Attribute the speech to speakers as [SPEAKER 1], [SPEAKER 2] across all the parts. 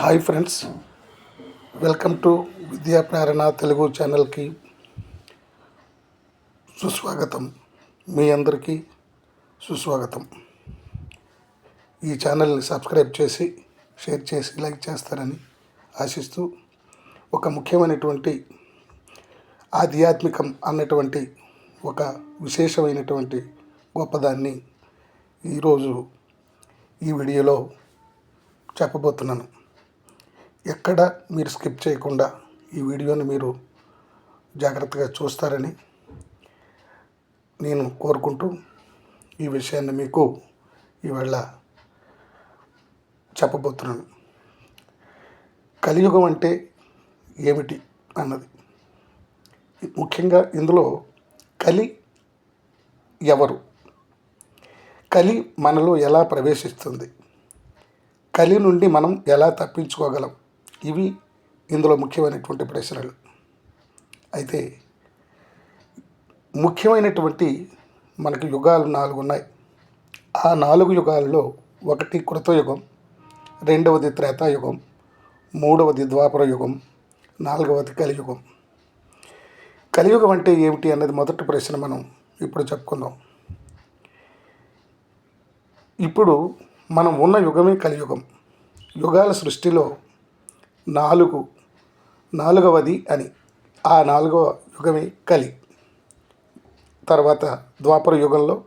[SPEAKER 1] Hi friends welcome to విద్యా ప్రేరణ తెలుగు ఛానల్కి సుస్వాగతం. మీ అందరికీ సుస్వాగతం. ఈ ఛానల్ని సబ్స్క్రైబ్ చేసి షేర్ చేసి లైక్ చేస్తారని ఆశిస్తూ ఒక ముఖ్యమైనటువంటి ఆధ్యాత్మికం అన్నటువంటి ఒక విశేషమైనటువంటి గొప్పదాన్ని ఈరోజు ఈ వీడియోలో చెప్పబోతున్నాను. ఎక్కడ మీరు స్కిప్ చేయకుండా ఈ వీడియోని మీరు జాగ్రత్తగా చూస్తారని నేను కోరుకుంటూ ఈ విషయాన్ని మీకు ఇవాళ చెప్పబోతున్నాను. కలియుగం అంటే ఏమిటి అన్నది. ముఖ్యంగా ఇందులో కలి ఎవరు? కలి మనలో ఎలా ప్రవేశిస్తుంది? కలి నుండి మనం ఎలా తప్పించుకోగలం? ఇవి ఇందులో ముఖ్యమైనటువంటి ప్రశ్నలు అయితే ముఖ్యమైనటువంటి మనకి యుగాలు నాలుగు ఉన్నాయి. ఆ నాలుగు యుగాల్లో ఒకటి కృతయుగం రెండవది త్రేతాయుగం మూడవది ద్వాపర యుగం నాలుగవది కలియుగం. కలియుగం అంటే ఏమిటి అన్నది మొదటి ప్రశ్న మనం ఇప్పుడు చెప్పుకుందాం. ఇప్పుడు మనం ఉన్న యుగమే కలియుగం. యుగాల సృష్టిలో నాలుగు. నాలుగవది అని. ఆ నాలుగవ యుగమే కలి. తర్వాత ద్వాపర యుగంలో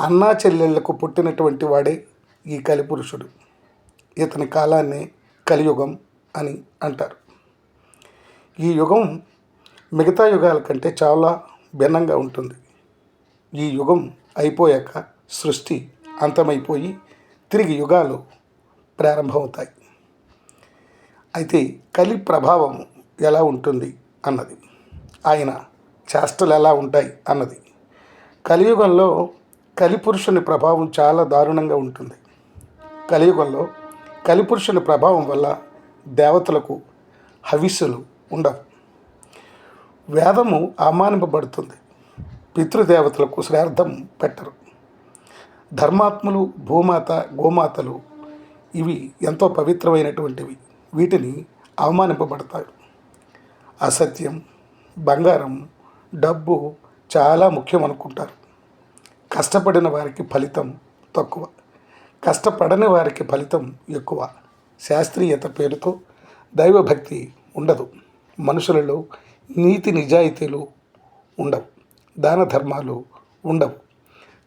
[SPEAKER 1] అన్నా చెల్లెళ్ళకు పుట్టినటువంటి వాడే ఈ కలి పురుషుడు. ఇతని కాలాన్ని కలియుగం అని అంటారు. ఈ యుగం మిగతా యుగాల కంటే చాలా భిన్నంగా ఉంటుంది. ఈ యుగం అయిపోయాక సృష్టి అంతమైపోయి తిరిగి యుగాలు ప్రారంభమవుతాయి. అయితే కలి ప్రభావం ఎలా ఉంటుంది అన్నది. ఆయన చేష్టలు ఎలా ఉంటాయి అన్నది. కలియుగంలో కలిపురుషుని ప్రభావం చాలా దారుణంగా ఉంటుంది. కలియుగంలో కలిపురుషుని ప్రభావం వల్ల దేవతలకు హవిస్సులు ఉండవు. వేదము అవమానింపబడుతుంది. పితృదేవతలకు శ్రార్థం పెట్టరు. ధర్మాత్ములు భూమాత గోమాతలు ఇవి ఎంతో పవిత్రమైనటువంటివి. వీటిని అవమానింపబడతారు అసత్యం బంగారం డబ్బు చాలా ముఖ్యం అనుకుంటారు కష్టపడిన వారికి ఫలితం తక్కువ. కష్టపడని వారికి ఫలితం ఎక్కువ. శాస్త్రీయత పేరుతో దైవభక్తి ఉండదు. మనుషులలో నీతి నిజాయితీలు ఉండవు. దాన ధర్మాలు ఉండవు.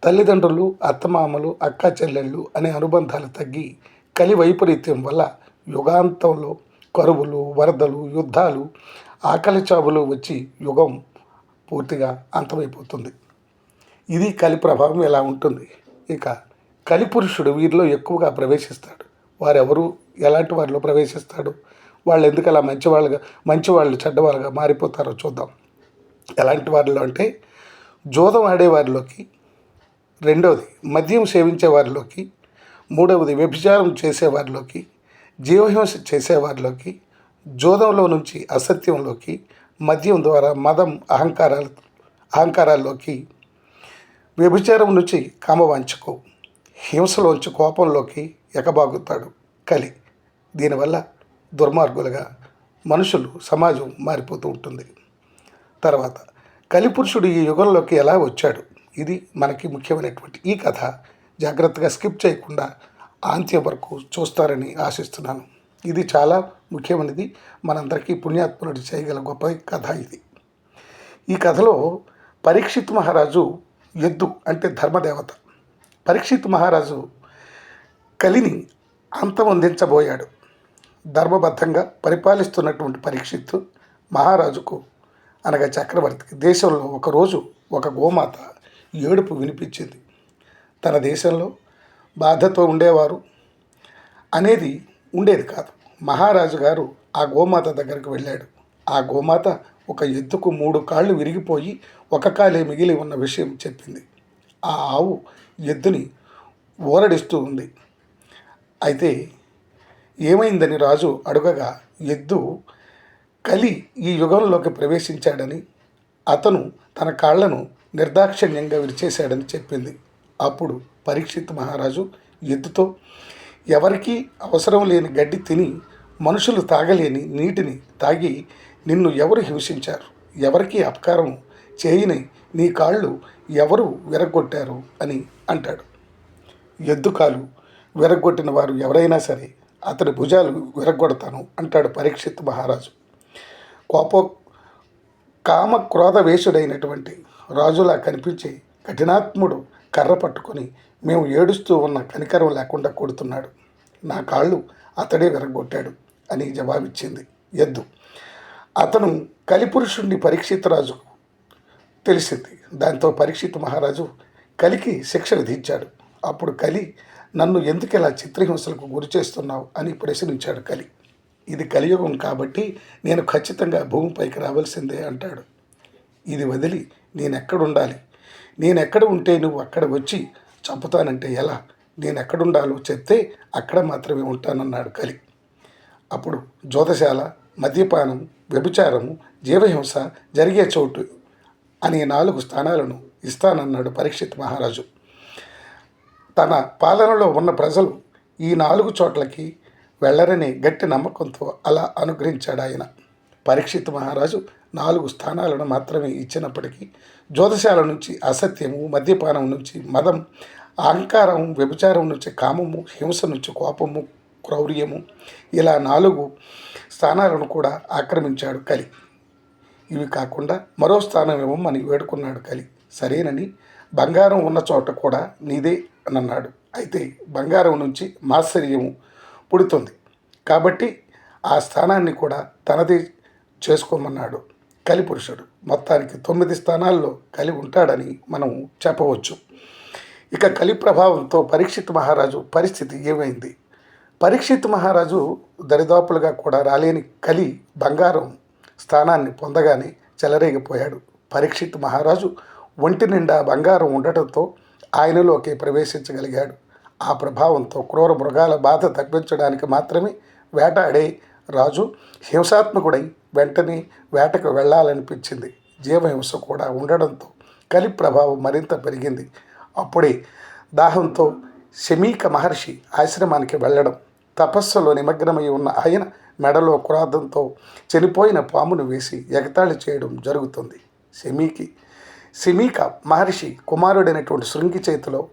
[SPEAKER 1] తల్లిదండ్రులు అత్తమామలు అక్క చెల్లెళ్ళు అనే అనుబంధాలు తగ్గి కలి వైపరీత్యం వల్ల యుగాంతంలో కరువులు వరదలు యుద్ధాలు ఆకలి చావులు వచ్చి యుగం పూర్తిగా అంతమైపోతుంది. ఇది కలి ప్రభావం ఎలా ఉంటుంది? ఇక కలిపురుషుడు వీరిలో ఎక్కువగా ప్రవేశిస్తాడు. వారెవరు? ఎలాంటి వారిలో ప్రవేశిస్తాడు? వాళ్ళు ఎందుకు అలా మంచివాళ్ళుగా మంచివాళ్ళు చెడ్డవాళ్ళుగా మారిపోతారో చూద్దాం. ఎలాంటి వారిలో అంటే జోదం ఆడేవారిలోకి రెండవది మద్యం సేవించే వారిలోకి మూడవది వ్యభిచారం చేసేవారిలోకి జీవహింస చేసేవారిలోకి జోదంలో నుంచి అసత్యంలోకి మద్యం ద్వారా మదం అహంకారాలు అహంకారాల్లోకి వ్యభిచారం నుంచి కామవాంచకు హింసలోంచి కోపంలోకి ఎకబాగుతాడు కలి. దీనివల్ల దుర్మార్గులుగా మనుషులు సమాజం మారిపోతూ ఉంటుంది. తర్వాత కలిపురుషుడు ఈ యుగంలోకి ఎలా వచ్చాడు? ఇది మనకి ముఖ్యమైనటువంటి ఈ కథ. జాగ్రత్తగా స్కిప్ చేయకుండా ఆంత్యం వరకు చూస్తారని ఆశిస్తున్నాను. ఇది చాలా ముఖ్యమైనది. మనందరికీ పుణ్యాత్ముడు చేయగల గొప్ప కథ ఇది. ఈ కథలో పరీక్షిత్ మహారాజు ఎద్దు అంటే ధర్మదేవత. పరీక్షిత్ మహారాజు కలిని అంతమొందించబోయాడు ధర్మబద్ధంగా పరిపాలిస్తున్నటువంటి పరీక్షిత్తు మహారాజుకు అనగా చక్రవర్తికి దేశంలో ఒకరోజు ఒక గోమాత ఏడుపు వినిపించింది. తన దేశంలో బాధతో ఉండేవారు అనేది ఉండేది కాదు. మహారాజు గారు ఆ గోమాత దగ్గరికి వెళ్ళాడు. ఆ గోమాత ఒక ఎద్దుకు మూడు కాళ్ళు విరిగిపోయి ఒక కాలే మిగిలి ఉన్న విషయం చెప్పింది. ఆ ఆవు ఎద్దుని ఊరడిస్తూ ఉంది. అయితే ఏమైందని రాజు అడుగగా ఎద్దు కలి ఈ యుగంలోకి ప్రవేశించాడని అతను తన కాళ్ళను నిర్దాక్షిణ్యంగా విరిచేశాడని చెప్పింది. అప్పుడు పరీక్షిత్ మహారాజు ఎద్దుతో ఎవరికీ అవసరం లేని గడ్డి తిని మనుషులు తాగలేని నీటిని తాగి నిన్ను ఎవరు హింసించారు? ఎవరికి అపకారం చేయని నీ కాళ్ళు ఎవరు విరగొట్టారు అని అంటాడు. ఎద్దు కాలు విరగొట్టిన వారు ఎవరైనా సరే అతడి భుజాలు విరగొడతాను అంటాడు పరీక్షిత్ మహారాజు. కోప కామ క్రోధ వేషుడైనటువంటి రాజులా కనిపించే కఠినాత్ముడు కర్ర పట్టుకొని మేము ఏడుస్తూ ఉన్న కనికరం లేకుండా కొడుతున్నాడు. నా కాళ్ళు అతడే విరగొట్టాడు అని జవాబిచ్చింది ఎద్దు. అతను కలిపురుషుణ్ణి పరీక్షిత్ రాజుకు తెలిసింది. దాంతో పరీక్షిత్ మహారాజు కలికి శిక్ష విధించాడు. అప్పుడు కలి నన్ను ఎందుకు ఇలా చిత్రహింసలకు గురి చేస్తున్నావు? అని ప్రశ్నించాడు కలి. ఇది కలియుగం కాబట్టి నేను ఖచ్చితంగా భూమిపైకి రావాల్సిందే అంటాడు. ఇది వదిలి నేనెక్కడుండాలి? నేనెక్కడ ఉంటే నువ్వు అక్కడ వచ్చి చంపుతానంటే ఎలా? నేను ఎక్కడుండాలో చెప్తే అక్కడ మాత్రమే ఉంటానన్నాడు కలి. అప్పుడు జ్యోతశాల మద్యపానం వ్యభిచారము జీవహింస జరిగే చోటు అనే నాలుగు స్థానాలను ఇస్తానన్నాడు పరీక్షిత్ మహారాజు. తన పాలనలో ఉన్న ప్రజలు ఈ నాలుగు చోట్లకి వెళ్ళరని గట్టి నమ్మకంతో అలా అనుగ్రహించాడు ఆయన పరీక్షిత్ మహారాజు నాలుగు స్థానాలను మాత్రమే ఇచ్చినప్పటికీ జ్యోతిశాల నుంచి అసత్యము మద్యపానం నుంచి మదం అహంకారం వ్యభిచారం నుంచి కామము హింస నుంచి కోపము క్రౌర్యము ఇలా నాలుగు స్థానాలను కూడా ఆక్రమించాడు కలి. ఇవి కాకుండా మరో స్థానం ఇవ్వమని వేడుకున్నాడు కలి. సరేనని బంగారం ఉన్న చోట కూడా నీదే అని అన్నాడు. అయితే బంగారం నుంచి మాత్సర్యము పుడుతుంది. కాబట్టి ఆ స్థానాన్ని కూడా తనదే చేసుకోమన్నాడు. కలిపురుషుడు మొత్తానికి తొమ్మిది స్థానాల్లో కలి ఉంటాడని మనం చెప్పవచ్చు. ఇక కలి ప్రభావంతో పరీక్షిత్ మహారాజు పరిస్థితి ఏమైంది? పరీక్షిత్ మహారాజు దరిదాపులుగా కూడా రాలేని కలి బంగారం స్థానాన్ని పొందగానే చెలరేగిపోయాడు. పరీక్షిత్ మహారాజు ఒంటి నిండా బంగారం ఉండటంతో ఆయనలోకి ప్రవేశించగలిగాడు. ఆ ప్రభావంతో క్రూర మృగాల బాధ తగ్గించడానికి మాత్రమే వేటాడే రాజు హింసాత్మకుడై వెంటనే వేటకు వెళ్ళాలనిపించింది. జీవహింస కూడా ఉండడంతో కలి ప్రభావం మరింత పెరిగింది. అప్పుడే దాహంతో శమీక మహర్షి ఆశ్రమానికి వెళ్ళడం తపస్సులో నిమగ్నమై ఉన్న ఆయన మెడలో కురాదంతో చనిపోయిన పామును వేసి ఎగతాళి చేయడం జరుగుతుంది. శమీకి శమీక మహర్షి కుమారుడైనటువంటి శృంగి చేతిలో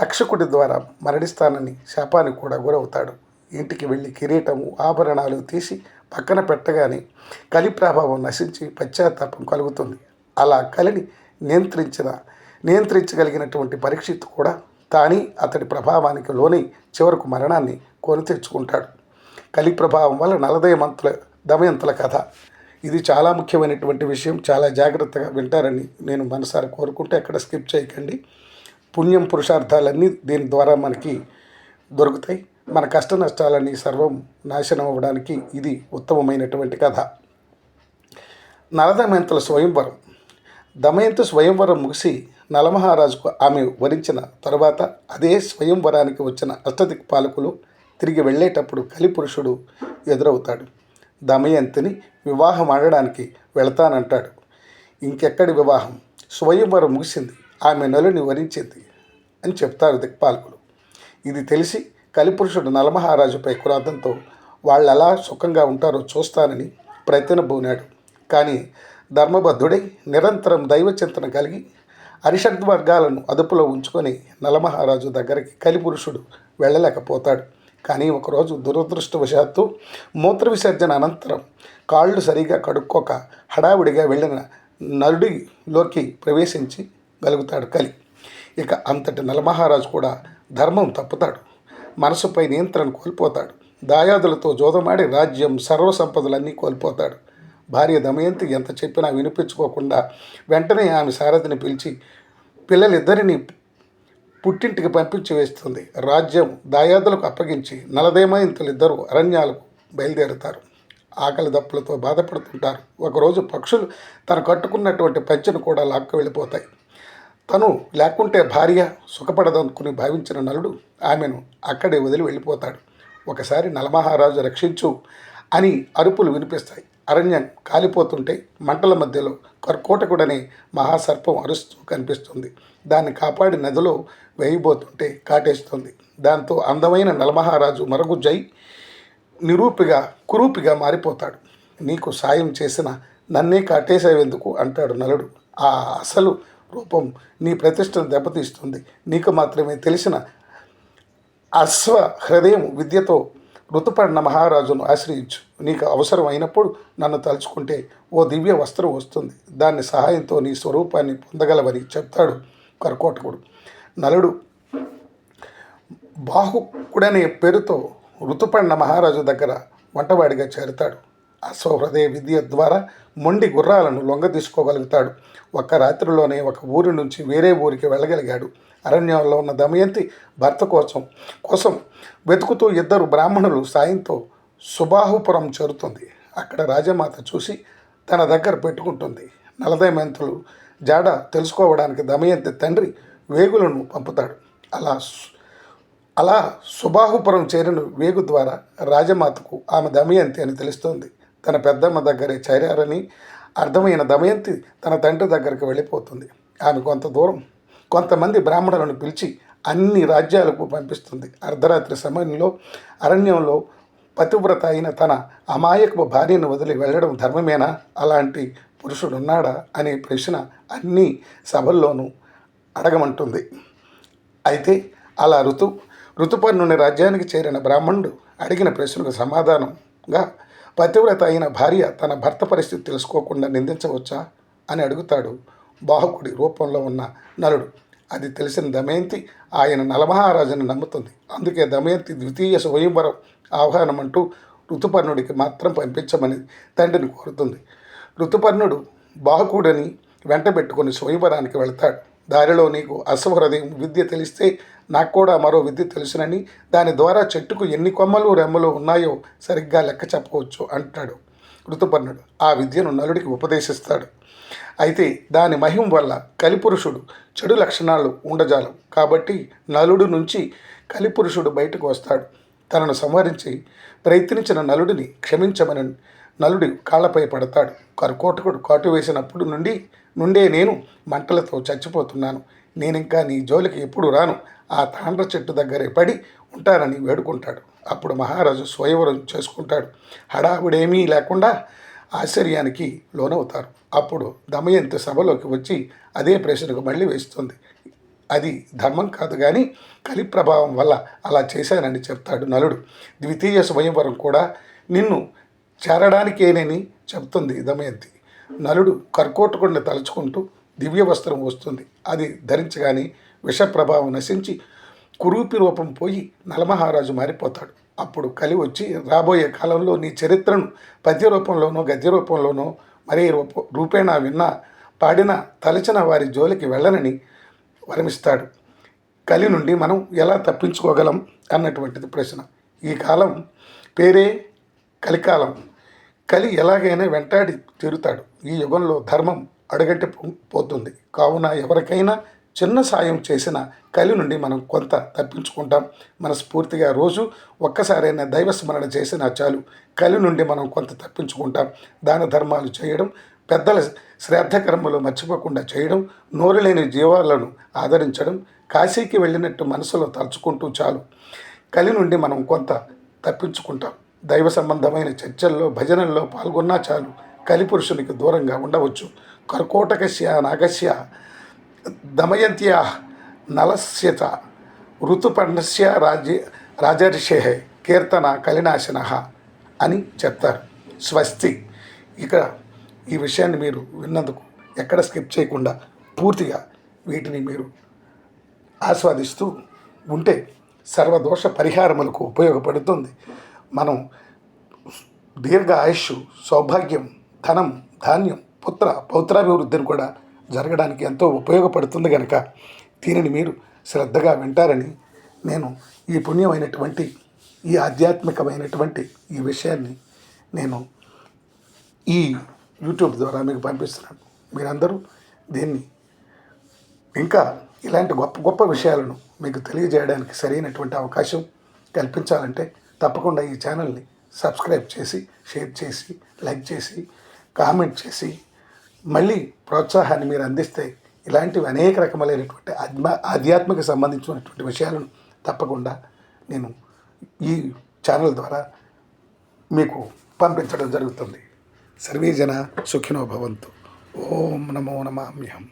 [SPEAKER 1] తక్షకుడి ద్వారా మరణిస్తానని శాపానికి కూడా గురవుతాడు. ఇంటికి వెళ్ళి కిరీటము ఆభరణాలు తీసి పక్కన పెట్టగానే కలి ప్రభావం నశించి పశ్చాత్తాపం కలుగుతుంది. అలా కలిని నియంత్రించిన నియంత్రించగలిగినటువంటి పరీక్షిత్ కూడా తాని అతడి ప్రభావానికి లోనై చివరకు మరణాన్ని కొని తెచ్చుకుంటాడు. కలి ప్రభావం వల్ల నలదయమంతుల దమయంతుల కథ. ఇది చాలా ముఖ్యమైనటువంటి విషయం. చాలా జాగ్రత్తగా వింటారని నేను మనసారి కోరుకుంటే అక్కడ స్కిప్ చేయకండి. పుణ్యం పురుషార్థాలన్నీ దీని ద్వారా మనకి దొరుకుతాయి. మన కష్ట నష్టాలన్నీ సర్వం నాశనం అవ్వడానికి ఇది ఉత్తమమైనటువంటి కథ. నలదమయంతుల స్వయంవరం. దమయంతు స్వయంవరం ముగిసి నలమహారాజుకు ఆమె వరించిన తర్వాత అదే స్వయంవరానికి వచ్చిన అష్టదిక్ పాలకులు తిరిగి వెళ్ళేటప్పుడు కలిపురుషుడు ఎదురవుతాడు. దమయంతిని వివాహం ఆడడానికి వెళతానంటాడు. ఇంకెక్కడి వివాహం? స్వయంవరం ముగిసింది. ఆమె నలుని వరించింది అని చెప్తారు దిక్పాలకులు ఇది తెలిసి కలిపురుషుడు నలమహారాజుపై కురాదంతో వాళ్ళు ఎలా సుఖంగా ఉంటారో చూస్తానని ప్రయత్నబోనాడు. కానీ ధర్మబద్ధుడై నిరంతరం దైవచింతన కలిగి అరిషడ్ వర్గాలను అదుపులో ఉంచుకొని నలమహారాజు దగ్గరికి కలిపురుషుడు వెళ్ళలేకపోతాడు. కానీ ఒకరోజు దురదృష్టవశాత్తు మూత్ర విసర్జన అనంతరం కాళ్ళు సరిగా కడుక్కోక హడావుడిగా వెళ్ళిన నరుడిలోకి ప్రవేశించి గలుగుతాడు కలి. ఇక అంతటి నలమహారాజు కూడా ధర్మం తప్పుతాడు. మనసుపై నియంత్రణ కోల్పోతాడు. దాయాదులతో జోదమాడి రాజ్యం సర్వసంపదలన్నీ కోల్పోతాడు. భార్య దమయంతి ఎంత చెప్పినా వినిపించుకోకుండా వెంటనే ఆమె సారథిని పిలిచి పిల్లలిద్దరిని పుట్టింటికి పంపించి వేస్తుంది. రాజ్యం దాయాదులకు అప్పగించి నలదేమయంతులిద్దరూ అరణ్యాలకు బయలుదేరుతారు. ఆకలి దప్పులతో బాధపడుతుంటారు. ఒకరోజు పక్షులు తను కట్టుకున్నటువంటి పంచెను కూడా లాక్కు వెళ్ళిపోతాయి. తను లేకుంటే భార్య సుఖపడదనుకుని భావించిన నలుడు ఆమెను అక్కడే వదిలి వెళ్ళిపోతాడు. ఒకసారి నలమహారాజు రక్షించు అని అరుపులు వినిపిస్తాయి. అరణ్యం కాలిపోతుంటే మంటల మధ్యలో కర్కోటకుడనే మహాసర్పం అరుస్తూ కనిపిస్తుంది. దాన్ని కాపాడి నదిలో వేయబోతుంటే కాటేస్తుంది. దాంతో అందమైన నలమహారాజు మరగుజ్జై నిరూపిగా కురూపిగా మారిపోతాడు. నీకు సాయం చేసిన నన్నే కాటేసేవెందుకు అంటాడు నలుడు. ఆ అసలు రూపం నీ ప్రతిష్టను దెబ్బతీస్తుంది. నీకు మాత్రమే తెలిసిన అశ్వ హృదయం విద్యతో ఋతుపడిన మహారాజును ఆశ్రయించు. నీకు అవసరం అయినప్పుడు నన్ను తలుచుకుంటే ఓ దివ్య వస్త్రం వస్తుంది. దాని సహాయంతో నీ స్వరూపాన్ని పొందగలవని చెప్తాడు కర్కోటకుడు. నలుడు బాహుకుడనే పేరుతో ఋతుపడిన మహారాజు దగ్గర వంటవాడిగా చేరుతాడు. అశ్వహృదయ విద్య ద్వారా మొండి గుర్రాలను లొంగ తీసుకోగలుగుతాడు. ఒక్క రాత్రిలోనే ఒక ఊరి నుంచి వేరే ఊరికి వెళ్ళగలిగాడు. అరణ్యంలో ఉన్న దమయంతి భర్త కోసం కోసం వెతుకుతూ ఇద్దరు బ్రాహ్మణులు సాయంతో సుబాహుపురం చేరుతుంది. అక్కడ రాజమాత చూసి తన దగ్గర పెట్టుకుంటుంది. నలదమయంతులు జాడ తెలుసుకోవడానికి దమయంతి తండ్రి వేగులను పంపుతాడు. అలా అలా సుబాహుపురం చేరిన వేగు ద్వారా రాజమాతకు ఆమె దమయంతి అని తెలుస్తోంది. తన పెద్దమ్మ దగ్గరే చేరారని అర్థమైన దమయంతి తన తండ్రి దగ్గరికి వెళ్ళిపోతుంది. ఆమె కొంత దూరం. కొంతమంది బ్రాహ్మణులను పిలిచి అన్ని రాజ్యాలకు పంపిస్తుంది. అర్ధరాత్రి సమయంలో అరణ్యంలో పతివ్రత అయిన తన అమాయకపు భార్యను వదిలి వెళ్ళడం ధర్మమేనా? అలాంటి పురుషుడున్నాడా? అనే ప్రశ్న అన్ని సభల్లోనూ అడగమంటుంది. అయితే అలా ఋతు ఋతుపర్ణుని రాజ్యానికి చేరిన బ్రాహ్మణుడు అడిగిన ప్రశ్నకు సమాధానంగా పతివ్రత అయిన భార్య తన భర్త పరిస్థితి తెలుసుకోకుండా నిందించవచ్చా? అని అడుగుతాడు బాహుకుడి రూపంలో ఉన్న నలుడు. అది తెలిసిన దమయంతి ఆయన నలమహారాజుని నమ్ముతుంది. అందుకే దమయంతి ద్వితీయ స్వయంవరం ఆహ్వానం అంటూ ఋతుపర్ణుడికి మాత్రం పంపించమని తండ్రిని కోరుతుంది. ఋతుపర్ణుడు బాహుకుడని వెంటబెట్టుకుని స్వయంవరానికి వెళ్తాడు. దారిలో నీకు అశ్వహృదయం విద్య తెలిస్తే నాకు కూడా మరో విద్య తెలుసునని దాని ద్వారా చెట్టుకు ఎన్ని కొమ్మలు రెమ్మలు ఉన్నాయో సరిగ్గా లెక్క చెప్పవచ్చు అంటాడు ఋతుపర్ణుడు. ఆ విద్యను నలుడికి ఉపదేశిస్తాడు. అయితే దాని మహిమ వల్ల కలిపురుషుడు చెడు లక్షణాలు ఉండజాలం. కాబట్టి నలుడు నుంచి కలిపురుషుడు బయటకు వస్తాడు. తనను సంహరించి ప్రయత్నించిన నలుడిని క్షమించమని నలుడి కాళ్ళపై పడతాడు. కరుకోటకుడు కాటు వేసినప్పుడు నుండి నుండే నేను మంటలతో చచ్చిపోతున్నాను. నేనింకా నీ జోలికి ఎప్పుడు రాను. ఆ తాండ్ర చెట్టు దగ్గరే పడి ఉంటానని వేడుకుంటాడు. అప్పుడు మహారాజు స్వయంవరం చేసుకుంటాడు. హడావుడేమీ లేకుండా ఆశ్చర్యానికి లోనవుతారు. అప్పుడు దమయంతి సభలోకి వచ్చి అదే ప్రశ్నకు మళ్ళీ వేస్తుంది. అది ధర్మం కాదు కానీ కలి ప్రభావం వల్ల అలా చేశానని చెప్తాడు నలుడు. ద్వితీయ స్వయంవరం కూడా నిన్ను చేరడానికేనని చెప్తుంది దమయంతి. నలుడు కర్కోటకుడిని తలుచుకుంటూ దివ్య వస్త్రం వస్తుంది. అది ధరించగానే విష ప్రభావం నశించి కురూపి రూపం పోయి నలమహారాజు మారిపోతాడు. అప్పుడు కలి వచ్చి రాబోయే కాలంలో నీ చరిత్రను పద్య రూపంలోనో గద్య రూపంలోనో మరే రూప రూపేణా విన్నా పాడిన తలచిన వారి జోలికి వెళ్ళనని వరమిస్తాడు. కలి నుండి మనం ఎలా తప్పించుకోగలం అన్నటువంటిది ప్రశ్న. ఈ కాలం పేరే కలికాలం. కలి ఎలాగైనా వెంటాడి తీరుతాడు. ఈ యుగంలో ధర్మం అడుగంటి పో- పోతుంది కావున ఎవరికైనా చిన్న సాయం చేసిన కలి నుండి మనం కొంత తప్పించుకుంటాం. మనస్ఫూర్తిగా రోజు ఒక్కసారైనా దైవ స్మరణ చేసినా చాలు. కలి నుండి మనం కొంత తప్పించుకుంటాం. దాన ధర్మాలు చేయడం పెద్దల శ్రాద్ధ కర్మలు మర్చిపోకుండా చేయడం నోరు లేని జీవాలను ఆదరించడం కాశీకి వెళ్ళినట్టు మనసులో తలుచుకుంటూ చాలు. కలి నుండి మనం కొంత తప్పించుకుంటాం. దైవ సంబంధమైన చర్చల్లో భజనల్లో పాల్గొన్నా చాలు. కలిపురుషునికి దూరంగా ఉండవచ్చు. కర్కోటకశ్య నాగశ్య దమయంత్యా నలస్యత ఋతుపర్ణస్య రాజ్య రాజర్షే కీర్తన కలినాశన అని చెప్తారు. స్వస్తి. ఇక ఈ విషయాన్ని మీరు విన్నందుకు ఎక్కడ స్కిప్ చేయకుండా పూర్తిగా వీటిని మీరు ఆస్వాదిస్తూ ఉంటే సర్వదోష పరిహారములకు ఉపయోగపడుతుంది. మనం దీర్ఘ ఆయుష్ సౌభాగ్యం ధనం ధాన్యం పుత్ర పౌత్రాభివృద్ధిని కూడా జరగడానికి ఎంతో ఉపయోగపడుతుంది కనుక దీనిని మీరు శ్రద్ధగా వింటారని నేను ఈ పుణ్యమైనటువంటి ఈ ఆధ్యాత్మికమైనటువంటి ఈ విషయాన్ని నేను ఈ యూట్యూబ్ ద్వారా మీకు పంపిస్తున్నాను. మీరందరూ దీన్ని ఇంకా ఇలాంటి గొప్ప గొప్ప విషయాలను మీకు తెలియజేయడానికి సరైనటువంటి అవకాశం కల్పించాలంటే తప్పకుండా ఈ ఛానల్ని సబ్స్క్రైబ్ చేసి షేర్ చేసి లైక్ చేసి కామెంట్ చేసి మళ్ళీ ప్రోత్సాహాన్ని మీరు అందిస్తే ఇలాంటివి అనేక రకములైనటువంటి ఆత్మ ఆధ్యాత్మిక సంబంధించినటువంటి విషయాలను తప్పకుండా నేను ఈ ఛానల్ ద్వారా మీకు పంపించడం జరుగుతుంది. సర్వే జన సుఖినో భవంతు. ఓం నమో నమామ్యహం.